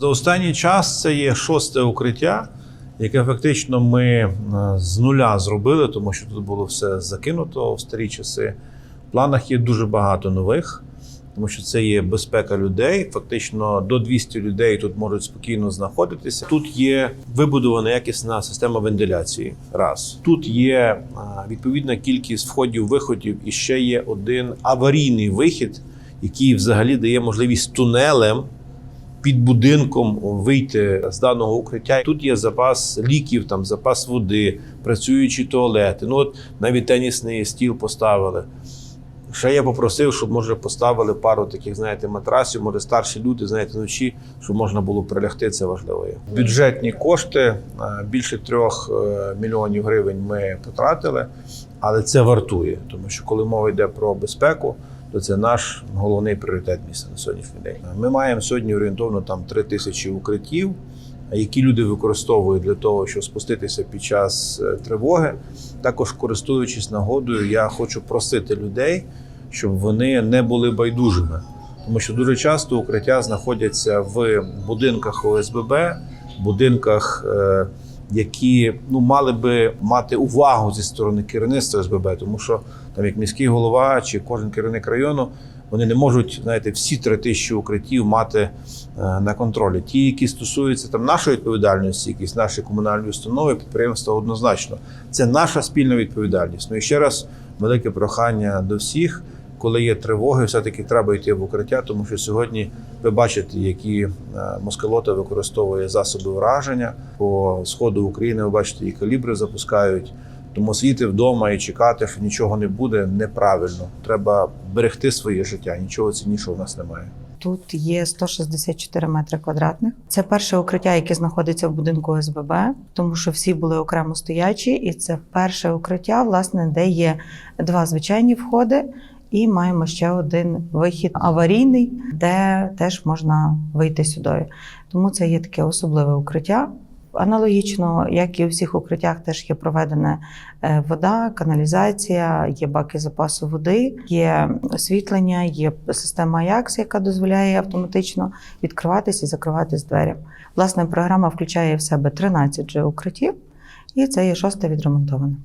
За останній час це є шосте укриття, яке фактично ми е, з нуля зробили, тому що тут було все закинуто в старі часи. В планах є дуже багато нових, тому що це є безпека людей. Фактично до 200 людей тут можуть спокійно знаходитися. Тут є вибудована якісна система вентиляції. Раз тут є відповідна кількість входів-виходів, і ще є один аварійний вихід, який взагалі дає можливість тунелем під будинком вийти з даного укриття. Тут є запас ліків, там запас води, працюючі туалети. Ну от навіть тенісний стіл поставили. Ще я попросив, щоб може поставили пару таких, знаєте, матрасів, може старші люди, знаєте, вночі, щоб можна було прилягти. Це важливо. Бюджетні кошти більше трьох е, мільйонів гривень ми потратили, але це вартує, тому що коли мова йде про безпеку, то це наш головний пріоритет міста на сьогоднішній день. Ми маємо сьогодні орієнтовно там три тисячі укриттів, які люди використовують для того, щоб спуститися під час е, тривоги. Також користуючись нагодою, я хочу просити людей, щоб вони не були байдужими, тому що дуже часто укриття знаходяться в будинках ОСББ, будинках. Які ну мали би мати увагу зі сторони керівництва СББ, тому що там як міський голова чи кожен керівник району вони не можуть знаєте, всі три тисячі укриттів мати е, на контролі. Ті, які стосуються там нашої відповідальності, якісь наші комунальні установи, підприємства однозначно. Це наша спільна відповідальність. Ну і ще раз велике прохання до всіх. Коли є тривоги, все-таки треба йти в укриття, тому що сьогодні ви бачите, які е, москалота використовує засоби враження по сходу України. Ви бачите, і калібри запускають. Тому сидіти вдома і чекати, що нічого не буде, неправильно. Треба берегти своє життя. Нічого ціннішого в нас немає. Тут є 164 метри квадратних. Це перше укриття, яке знаходиться в будинку СББ, тому що всі були окремо стоячі, і це перше укриття, власне, де є два звичайні входи, і маємо ще один вихід аварійний, де теж можна вийти сюди. Тому це є таке особливе укриття. Аналогічно, як і у всіх укриттях, теж є проведена е, вода, каналізація, є баки запасу води, є освітлення, є система Ajax, яка дозволяє автоматично відкриватися і закриватись двері. Власне, програма включає в себе 13 же укриттів, і це є шосте відремонтоване.